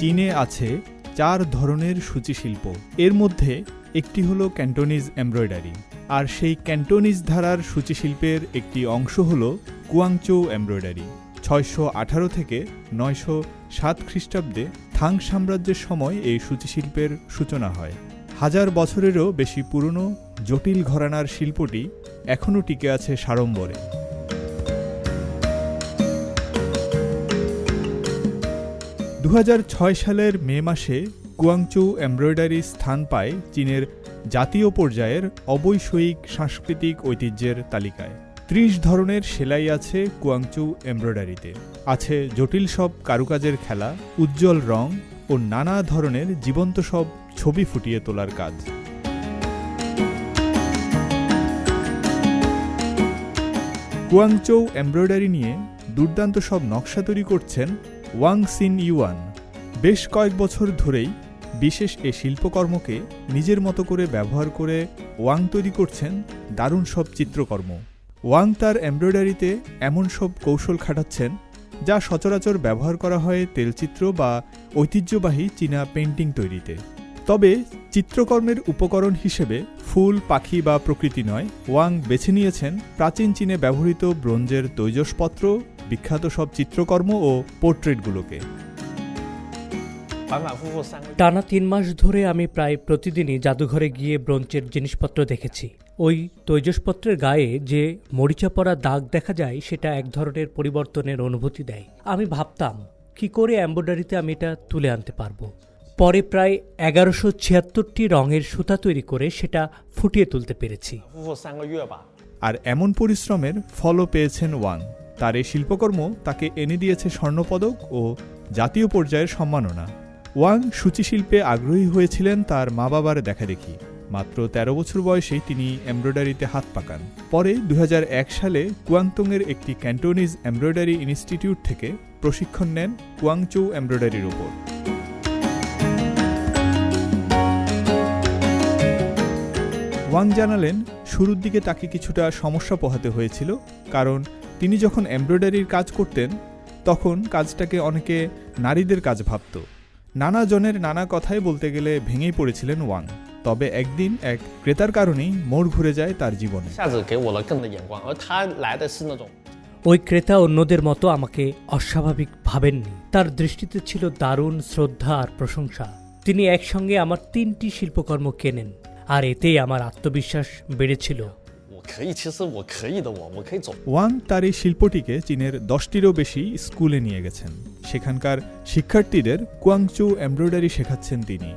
চীনে আছে চার ধরনের সূচিশিল্প এর মধ্যে একটি হলো ক্যান্টোনিজ এমব্রয়ডারি, আর সেই ক্যান্টোনিজ ধারার সূচিশিল্পের একটি অংশ হল কুয়াংচৌ এমব্রয়ডারি। ছয়শো আঠারো থেকে নয়শো সাত খ্রিস্টাব্দে থাং সাম্রাজ্যের সময় এই সূচিশিল্পের সূচনা হয়। হাজার বছরেরও বেশি পুরনো, জটিল ঘরানার শিল্পটি এখনও টিকে আছে সাড়ম্বরে। দু হাজার ছয় সালের মে মাসে কুয়াংচৌ এমব্রয়ডারি স্থান পায় চীনের জাতীয় পর্যায়ের অবৈষয়িক সাংস্কৃতিক ঐতিহ্যের তালিকায়। ত্রিশ ধরনের সেলাই আছে কুয়াংচু এমব্রয়ডারিতে। আছে জটিল সব কারুকাজের খেলা, উজ্জ্বল রং ও নানা ধরনের জীবন্ত সব ছবি ফুটিয়ে তোলার কাজ। কুয়াংচৌ এমব্রয়ডারি নিয়ে দুর্দান্ত সব নকশা তৈরি করছেন ওয়াং সিন ইউয়ান, বেশ কয়েক বছর ধরেই বিশেষ এ শিল্পকর্মকে নিজের মতো করে ব্যবহার করে ওয়াং তৈরি করছেন দারুণ সব চিত্রকর্ম। ওয়াং তার এমব্রয়ডারিতে এমন সব কৌশল খাটাচ্ছেন যা সচরাচর ব্যবহার করা হয় তেলচিত্র বা ঐতিহ্যবাহী চীনা পেন্টিং তৈরিতে। তবে চিত্রকর্মের উপকরণ হিসেবে ফুল, পাখি বা প্রকৃতি নয়, ওয়াং বেছে নিয়েছেন প্রাচীন চীনে ব্যবহৃত ব্রোঞ্জের তৈজসপত্র বিখ্যাত সব চিত্রকর্ম ও পোর্ট্রেটগুলোকে। টানা তিন মাস ধরে আমি প্রায় প্রতিদিনই জাদুঘরে গিয়ে ব্রঞ্চের জিনিসপত্র দেখেছি। ওই তৈজসপত্রের গায়ে যে মরিচা পড়া দাগ দেখা যায় সেটা এক ধরনের পরিবর্তনের অনুভূতি দেয়। আমি ভাবতাম কি করে এম্ব্রয়ডারিতে আমি এটা তুলে আনতে পারব? পরে প্রায় এগারোশো ছিয়াত্তরটি রঙের সুতা তৈরি করে সেটা ফুটিয়ে তুলতে পেরেছি। আর এমন পরিশ্রমের ফলও পেয়েছেন ওয়াং। তার এই শিল্পকর্ম তাকে এনে দিয়েছে স্বর্ণপদক ও জাতীয় পর্যায়ের সম্মাননা। ওয়াং সূচিশিল্পে আগ্রহী হয়েছিলেন তার মা বাবার দেখাদেখি। মাত্র ১৩ বছর বয়সেই তিনি এমব্রয়ডারিতে হাত পাকান। পরে দু হাজার এক সালে কুয়াংতংয়ের একটি ক্যান্টোনিজ এমব্রয়ডারি ইনস্টিটিউট থেকে প্রশিক্ষণ নেন কুয়াংচৌ এমব্রয়ডারির ওপর। ওয়াং জানালেন, শুরুর দিকে তাকে কিছুটা সমস্যা পোহাতে হয়েছিল, কারণ তিনি যখন এমব্রয়ডারির কাজ করতেন, তখন কাজটাকে অনেকে নারীদের কাজ ভাবত। নানা জনের নানা কথাই বলতে গেলে ভেঙেই পড়েছিলেন ওয়াং। তবে একদিন এক ক্রেতার কারণেই মোড় ঘুরে যায় তার জীবনে। ওই ক্রেতা অন্যদের মতো আমাকে অস্বাভাবিক ভাবেননি। তার দৃষ্টিতে ছিল দারুণ শ্রদ্ধা আর প্রশংসা। তিনি একসঙ্গে আমার তিনটি শিল্পকর্ম কেনেন, আর এতেই আমার আত্মবিশ্বাস বেড়েছিল। ওয়াং তার এই শিল্পটিকে চীনের দশটিরও বেশি স্কুলে নিয়ে গেছেন। সেখানকার শিক্ষার্থীদের কুয়াংচু এমব্রয়ডারি শেখাচ্ছেন তিনি।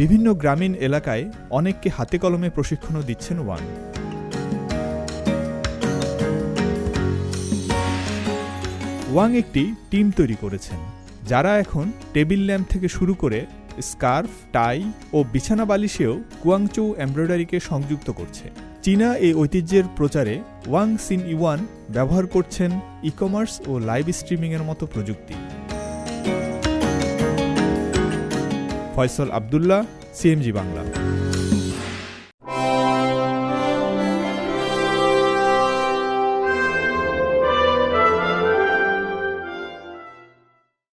বিভিন্ন গ্রামীণ এলাকায় অনেককে হাতে কলমে প্রশিক্ষণও দিচ্ছেন ওয়াং। ওয়াং একটি টিম তৈরি করেছেন, যারা এখন টেবিল ল্যাম্প থেকে শুরু করে স্কার্ফ, টাই ও বিছানা বালিশেও কুয়াংচৌ এমব্রয়ডারিকে সংযুক্ত করছে। চীনা এই ঐতিহ্যের প্রচারে ওয়াং সিন ইওয়ান ব্যবহার করছেন ই কমার্স ও লাইভ স্ট্রিমিংয়ের মতো প্রযুক্তি। ফয়সল আবদুল্লাহ সিএমজি বাংলা।